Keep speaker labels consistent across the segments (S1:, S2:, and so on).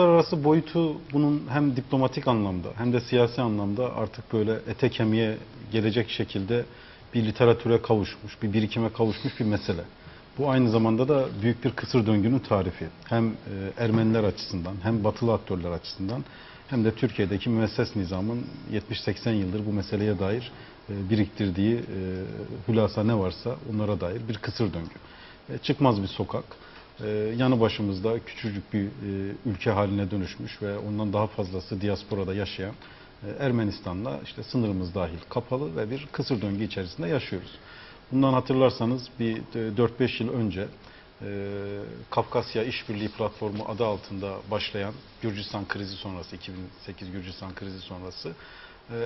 S1: Uluslararası boyutu bunun hem diplomatik anlamda hem de siyasi anlamda artık böyle ete kemiğe gelecek şekilde bir literatüre kavuşmuş, bir birikime kavuşmuş bir mesele. Bu aynı zamanda da büyük bir kısır döngünün tarifi. Hem e, Ermeniler açısından hem batılı aktörler açısından hem de Türkiye'deki müesses nizamın 70-80 yıldır bu meseleye dair e, biriktirdiği e, hülasa ne varsa onlara dair bir kısır döngü. Çıkmaz bir sokak. Ee, yanı başımızda küçücük bir e, ülke haline dönüşmüş ve ondan daha fazlası diasporada yaşayan e, Ermenistan'la işte sınırımız dahil kapalı ve bir kısır döngü içerisinde yaşıyoruz. Bundan hatırlarsanız bir e, 4-5 yıl önce e, Kafkasya İşbirliği Platformu adı altında başlayan Gürcistan krizi sonrası, 2008 Gürcistan krizi sonrası e,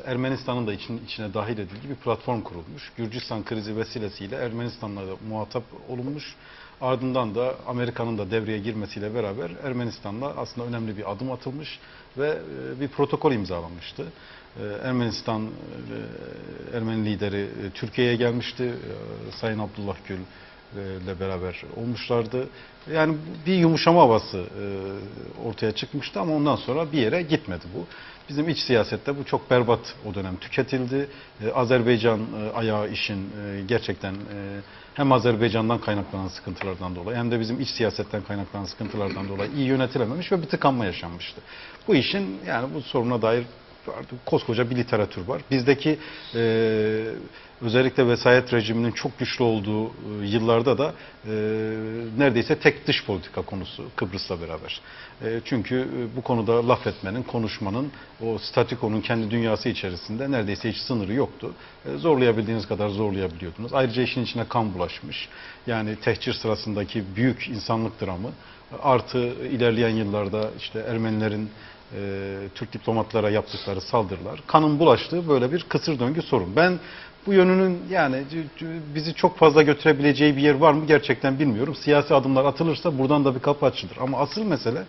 S1: Ermenistan'ın da için, içine dahil edildiği bir platform kurulmuş. Gürcistan krizi vesilesiyle Ermenistan'la muhatap olunmuş. Ardından da Amerika'nın da devreye girmesiyle beraber Ermenistan'la aslında önemli bir adım atılmış ve e, bir protokol imzalanmıştı. E, Ermenistan e, Ermeni lideri e, Türkiye'ye gelmişti. E, Sayın Abdullah Gül ile beraber olmuşlardı. Yani bir yumuşama havası e, ortaya çıkmıştı ama ondan sonra bir yere gitmedi bu. Bizim iç siyasette bu çok berbat o dönem tüketildi. E, Azerbaycan e, ayağı işin e, gerçekten e, hem Azerbaycan'dan kaynaklanan sıkıntılardan dolayı hem de bizim iç siyasetten kaynaklanan sıkıntılardan dolayı iyi yönetilememiş ve bir tıkanma yaşanmıştı. Bu işin yani bu soruna dair artık koskoca bir literatür var. Bizdeki e, özellikle vesayet rejiminin çok güçlü olduğu e, yıllarda da e, neredeyse tek dış politika konusu Kıbrıs'la beraber. E, çünkü e, bu konuda laf etmenin, konuşmanın, o statükonun kendi dünyası içerisinde neredeyse hiç sınırı yoktu. E, zorlayabildiğiniz kadar zorlayabiliyordunuz. Ayrıca işin içine kan bulaşmış. Yani tehcir sırasındaki büyük insanlık dramı artı ilerleyen yıllarda işte Ermenilerin e, Türk diplomatlara yaptıkları saldırılar, kanın bulaştığı böyle bir kısır döngü sorun. Ben bu yönünün yani bizi çok fazla götürebileceği bir yer var mı gerçekten bilmiyorum. Siyasi adımlar atılırsa buradan da bir kapı açılır. Ama asıl mesele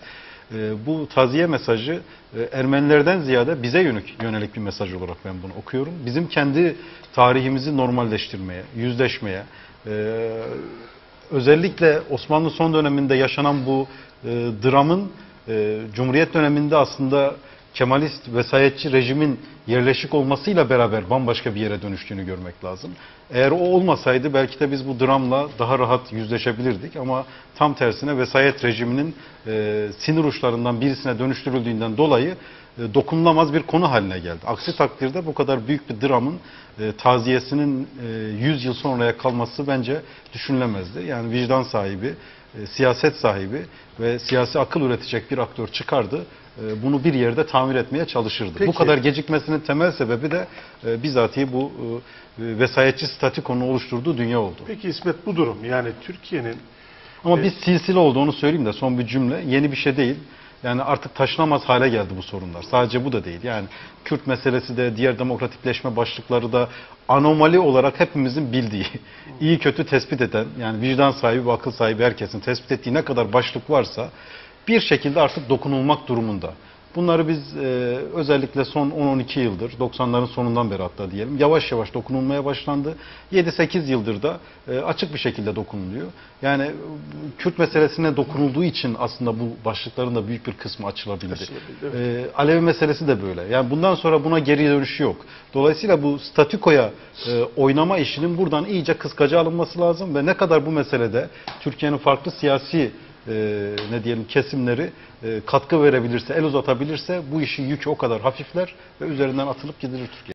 S1: e, bu taziye mesajı e, Ermenilerden ziyade bize yönelik, yönelik bir mesaj olarak ben bunu okuyorum. Bizim kendi tarihimizi normalleştirmeye, yüzleşmeye, e, özellikle Osmanlı son döneminde yaşanan bu e, dramın e, Cumhuriyet döneminde aslında Kemalist vesayetçi rejimin yerleşik olmasıyla beraber bambaşka bir yere dönüştüğünü görmek lazım. Eğer o olmasaydı belki de biz bu dramla daha rahat yüzleşebilirdik ama tam tersine vesayet rejiminin e, sinir uçlarından birisine dönüştürüldüğünden dolayı e, dokunulamaz bir konu haline geldi. Aksi takdirde bu kadar büyük bir dramın e, taziyesinin e, 100 yıl sonraya kalması bence düşünülemezdi. Yani vicdan sahibi, e, siyaset sahibi ve siyasi akıl üretecek bir aktör çıkardı. E, bunu bir yerde tamir etmeye çalışırdı.
S2: Peki.
S1: Bu kadar gecikmesinin temel sebebi de e, bizatihi bu e, vesayetçi statükonun oluşturduğu dünya oldu.
S2: Peki İsmet bu durum yani Türkiye'nin
S1: Ama
S2: E,
S1: bir silsile olduğunu söyleyeyim de son bir cümle. Yeni bir şey değil. Yani artık taşınamaz hale geldi bu sorunlar. Sadece bu da değil. Yani Kürt meselesi de diğer demokratikleşme başlıkları da anomali olarak hepimizin bildiği, iyi kötü tespit eden, yani vicdan sahibi akıl sahibi herkesin tespit ettiği ne kadar başlık varsa bir şekilde artık dokunulmak durumunda. Bunları biz e, özellikle son 10-12 yıldır, 90'ların sonundan beri hatta diyelim, yavaş yavaş dokunulmaya başlandı. 7-8 yıldır da e, açık bir şekilde dokunuluyor. Yani Kürt meselesine dokunulduğu için aslında bu başlıkların da büyük bir kısmı açılabildi.
S2: Açılabildi,
S1: E, Alevi meselesi de böyle. Yani bundan sonra buna geri dönüşü yok. Dolayısıyla bu statükoya e, oynama işinin buradan iyice kıskaca alınması lazım ve ne kadar bu meselede Türkiye'nin farklı siyasi e, ne diyelim kesimleri e, katkı verebilirse, el uzatabilirse bu işin yükü o kadar hafifler ve üzerinden atılıp gidilir Türkiye.